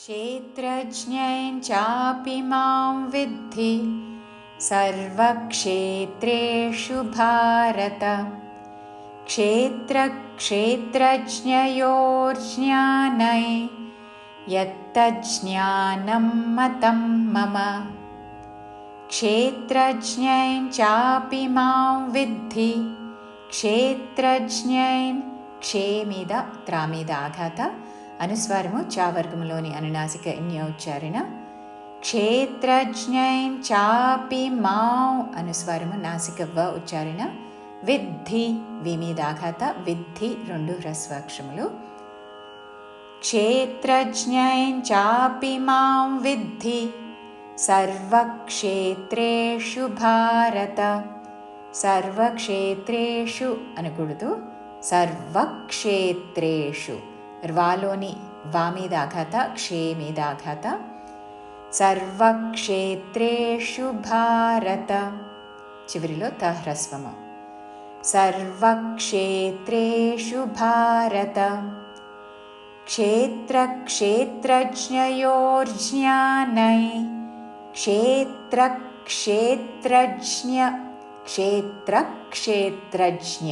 क्षेत्रज्ञञ्चापि मां विद्धि सर्वक्षेत्रेषु भारत। क्षेत्रक्षेत्रज्ञयोर्ज्ञानै यत्तज्ज्ञानं मतं मम। क्षेत्रज्ञञ्चापि मां विद्धि क्षेत्रज्ञैन् क्षेमिद त्रामिदाघात అనుస్వారము చావర్గములోని అనునాసిక ఇన్య ఉచ్చారణ క్షేత్రజ్ఞైన్ చాపి మాం అనుస్వారము నాసిక వ ఉచ్చారణ. విద్ధి విమీదాఘాత విద్ధి రెండు హ్రస్వాక్షములు. క్షేత్రజ్ఞైన్ చాపి మాం విద్ధి సర్వక్షేత్రేషు భారత. సర్వక్షేత్రేషు అనకూడదు. సర్వక్షేత్రేషు ర్వాలోని వా మీద ఆఘాత క్షే మీద ఆఘాత సర్వక్షేత్రేషు భారత చివరిలో తహ్రస్వము సర్వక్షేత్రేషు భారత क्षेत्रक्षेत्रज्ञयोर्ज्ञानै क्षेत्रक्षेत्रज्ञ क्षेत्रक्षेत्रज्ञ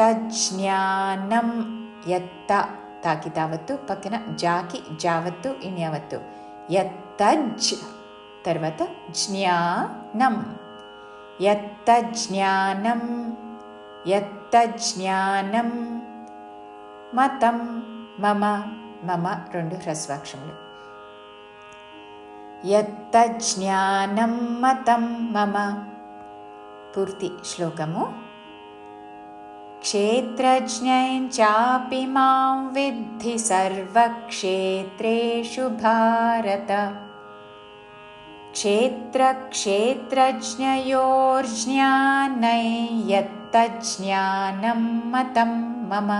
తజ్ఞానం ఎత్త తాకి తావత్తు పక్కన జాకి జావత్తు ఇన్యావత్తు. ఎత్తజ్ తర్వాత జ్ఞానం. ఎత్త జ్ఞానం ఎత్త జ్ఞానం మతం. మమ. మమ రెండు హ్రస్వాక్షములు. ఎత్త జ్ఞానం మతం మమ. పూర్తి శ్లోకము. क्षेत्रज्ञञ्चापि मां विद्धि सर्वक्षेत्रेषु भारत। क्षेत्रक्षेत्रज्ञयोर्ज्ञानै यत्तज्ज्ञानं मतं मम